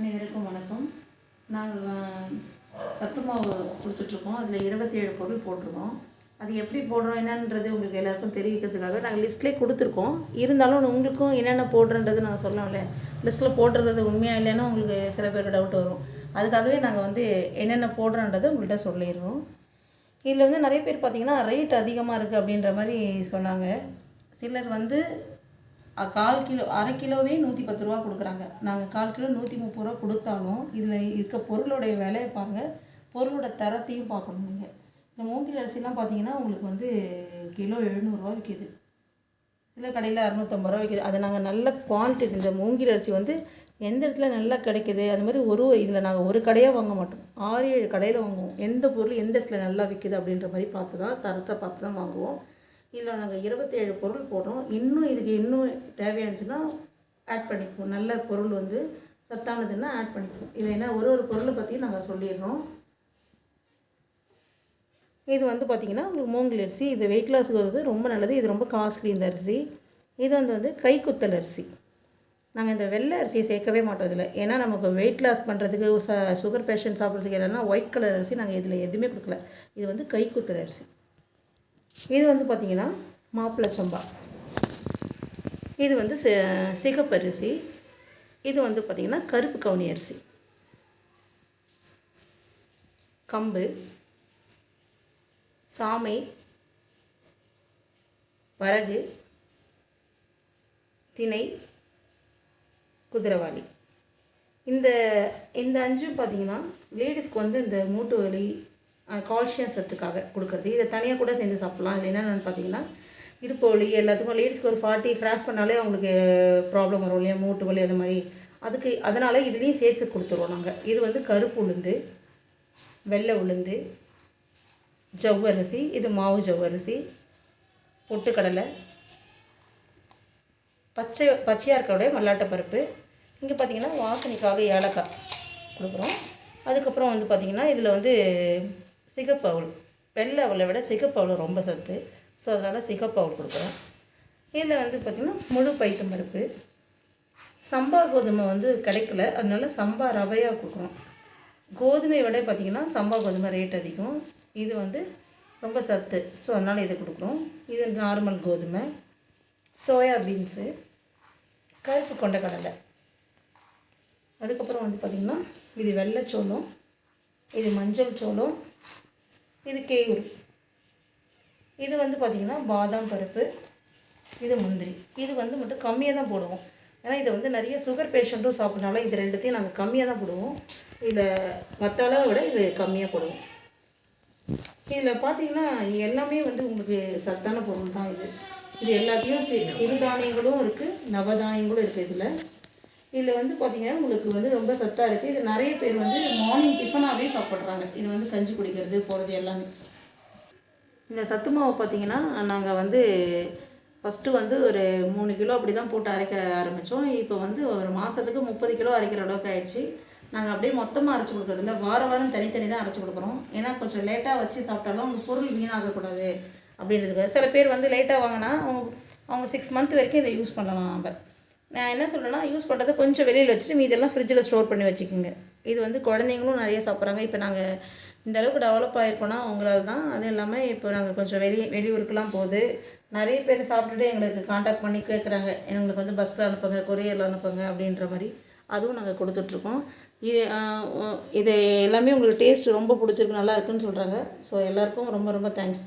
அனைவருக்கும் வணக்கம். நாங்கள் சத்து மாவு கொடுத்துட்ருக்கோம். அதில் இருபத்தி ஏழு பொருள் போட்டிருக்கோம். அது எப்படி போடுறோம் என்னன்றது உங்களுக்கு எல்லாருக்கும் தெரிவிக்கிறதுக்காக நாங்கள் லிஸ்ட்லேயே கொடுத்துருக்கோம். இருந்தாலும் உங்களுக்கும் என்னென்ன போடுறன்றது நாங்கள் சொல்லணும்ல. லிஸ்ட்டில் போட்டிருக்கிறது உண்மையாக இல்லைன்னா உங்களுக்கு சில பேருக்கு டவுட் வரும். அதுக்காகவே நாங்கள் வந்து என்னென்ன போடுறோன்றதை உங்கள்கிட்ட சொல்லிடுறோம். இதில் வந்து நிறைய பேர் பார்த்திங்கன்னா ரேட் அதிகமாக இருக்குது அப்படின்ற மாதிரி சொன்னாங்க. சிலர் வந்து கால் கிலோ அரை கிலோவே நூற்றி பத்து ரூபா கொடுக்குறாங்க. நாங்கள் கால் கிலோ நூற்றி முப்பது ரூபா கொடுத்தாலும் இதில் இருக்க பொருளுடைய விலையை பாருங்கள் பொருளோட தரத்தையும் பார்க்கணும் நீங்கள் இந்த மூங்கில் அரிசிலாம் பார்த்தீங்கன்னா உங்களுக்கு வந்து கிலோ எழுநூறுவா விற்கிது சில கடையில் அறநூற்றம்பது ரூபா விற்கிது அதை நாங்கள் நல்ல குவான்டிட்டி இந்த மூங்கில் அரிசி வந்து எந்த இடத்துல நல்லா கிடைக்குது அது மாதிரி ஒரு இதில் நாங்கள் ஒரு கடையாக வாங்க மாட்டோம். ஆறு ஏழு கடையில் வாங்குவோம். எந்த பொருள் எந்த இடத்துல நல்லா விற்கிது அப்படின்ற மாதிரி பார்த்து தான் தரத்தை பார்த்து தான் வாங்குவோம். இதில் நாங்கள் இருபத்தேழு பொருள் போடுறோம். இன்னும் இதுக்கு இன்னும் தேவையானுச்சுன்னா ஆட் பண்ணிக்குவோம். நல்ல பொருள் வந்து சத்தானதுன்னா ஆட் பண்ணிக்குவோம். இதில் என்ன ஒரு ஒரு பொருளை பற்றியும் நாங்கள் சொல்லிடுறோம். இது வந்து பார்த்திங்கன்னா உங்களுக்கு மூங்கில் அரிசி இது வெயிட் லாஸுக்கு வந்து ரொம்ப நல்லது. இது ரொம்ப காஸ்ட்லி இந்த அரிசி. இது வந்து வந்து கைக்குத்தல் அரிசி. நாங்கள் இந்த வெள்ளை அரிசியை சேர்க்கவே மாட்டோம் இதில். ஏன்னா நமக்கு வெயிட் லாஸ் பண்ணுறதுக்கு ச சுகர் பேஷண்ட் சாப்பிட்றதுக்கு என்னென்னா ஒயிட் கலர் அரிசி நாங்கள் இதில் எதுவுமே கொடுக்கல. இது வந்து கைக்குத்தல் அரிசி. இது வந்து பார்த்திங்கன்னா மாப்பிள்ளை சம்பா. இது வந்து சி சிகப்பரிசி இது வந்து பார்த்திங்கன்னா கருப்பு கவுனி அரிசி. கம்பு. சாமை. வரகு திணை. குதிரவாளி இந்த இந்த அஞ்சும் பார்த்தீங்கன்னா லேடிஸ்க்கு வந்து இந்த மூட்டு வலி கால்சியம் சத்துக்காக கொடுக்குறது. இதை தனியாக கூட சேர்ந்து சாப்பிட்லாம். இதில் என்னென்னு பார்த்தீங்கன்னா இடுப்பு வலி எல்லாத்துக்கும் லேடிஸ்க்கு ஒரு ஃபார்ட்டி கிராஸ் பண்ணாலே அவங்களுக்கு ப்ராப்ளம் வரும் இல்லையா? மூட்டு வலி அது மாதிரி. அதுக்கு அதனால் இதுலேயும் சேர்த்து கொடுத்துருவோம் நாங்கள் இது வந்து கருப்பு உளுந்து வெள்ளை உளுந்து ஜவ்வரிசி இது மாவு ஜவ்வரிசி பொட்டுக்கடலை பச்சை பச்சையாக இருக்கக்கூடிய மல்லாட்டை பருப்பு. இங்கே பார்த்தீங்கன்னா வாசனைக்காக ஏலக்காய் கொடுக்குறோம். அதுக்கப்புறம் வந்து பார்த்திங்கன்னா இதில் வந்து சிகப்பு வெள்ளை அவளை விட சிகப்பு ரொம்ப சத்து. ஸோ அதனால் சிகப்பு அவல் கொடுக்குறோம். இதில் வந்து பார்த்திங்கன்னா முழு பைத்தம் பருப்பு சம்பா கோதுமை வந்து கிடைக்கல. அதனால சம்பா ரவையாக கொடுக்குறோம். கோதுமையை விட பார்த்திங்கன்னா சம்பா கோதுமை ரேட் அதிகம். இது வந்து ரொம்ப சத்து. ஸோ அதனால் இதை கொடுக்குறோம். இது நார்மல் கோதுமை. Soya beans. கருப்பு கடலை. அதுக்கப்புறம் வந்து பார்த்திங்கன்னா இது வெள்ளைச்சோளம் இது மஞ்சள் சோளம். இது கேவுரு இது வந்து பார்த்திங்கன்னா பாதாம் பருப்பு இது முந்திரி. இது வந்து மட்டும் கம்மியாக தான் போடுவோம். ஏன்னா இதை வந்து நிறைய சுகர் பேஷண்ட்டும் சாப்பிட்றனால இது ரெண்டுத்தையும் நாங்கள் கம்மியாக தான் போடுவோம். இதில் மற்ற அளவை விட இது கம்மியாக போடுவோம். இதில் பார்த்தீங்கன்னா எல்லாமே வந்து உங்களுக்கு சத்தான பொருள் தான் இது. இது எல்லாத்தையும் சி சிறுதானியங்களும் இருக்குது நவதானியங்களும் இருக்குது இதில். இதில் வந்து பார்த்தீங்கன்னா உங்களுக்கு வந்து ரொம்ப சத்தாக இருக்குது இது நிறைய பேர் வந்து மார்னிங் டிஃபனாகவே சாப்பிட்றாங்க. இது வந்து கஞ்சி குடிக்கிறது போகிறது எல்லாமே. இந்த சத்து மாவு பார்த்தீங்கன்னா நாங்கள் வந்து ஃபஸ்ட்டு வந்து ஒரு மூணு கிலோ அப்படி தான் போட்டு அரைக்க ஆரம்பித்தோம் இப்போ வந்து ஒரு மாதத்துக்கு முப்பது கிலோ அரைக்கிற அளவுக்கு ஆயிடுச்சு. நாங்கள் அப்படியே மொத்தமாக அரைச்சி கொடுக்குறதில்ல வார வாரம் தனித்தனி தான் அரைச்சி கொடுக்குறோம். ஏன்னா கொஞ்சம் லேட்டாக வச்சு சாப்பிட்டாலும் அவங்க பொருள் வீணாகக்கூடாது அப்படின்றதுக்கு சில பேர் வந்து லேட்டாக வாங்கினா அவங்க அவங்க சிக்ஸ் மந்த் வரைக்கும் இதை யூஸ் பண்ணலாம் நம்ம. நான் என்ன சொல்கிறேன்னா யூஸ் பண்ணுறதை கொஞ்சம் வெளியில் வச்சுட்டு மீதெல்லாம் ஃப்ரிட்ஜில் ஸ்டோர் பண்ணி வச்சுக்கோங்க. இது வந்து குழந்தைங்களும் நிறைய சாப்பிட்றாங்க. இப்போ நாங்கள் இந்த அளவுக்கு டெவலப் ஆகிருக்கோன்னா அவங்களால தான். அதுவும் இல்லாமல் இப்போ நாங்கள் கொஞ்சம் வெளி வெளியூருக்குலாம் போகுது. நிறைய பேர் சாப்பிட்டுட்டு எங்களுக்கு காண்டாக்ட் பண்ணி கேட்குறாங்க எங்களுக்கு வந்து பஸ்ஸில் அனுப்புங்க கொரியரில் அனுப்புங்க அப்படின்ற மாதிரி அதுவும் நாங்கள் கொடுத்துட்ருக்கோம். இது இது எல்லாமே உங்களுக்கு டேஸ்ட் ரொம்ப பிடிச்சிருக்கு நல்லா இருக்குன்னு சொல்கிறாங்க ஸோ எல்லாருக்கும் ரொம்ப ரொம்ப தேங்க்ஸ்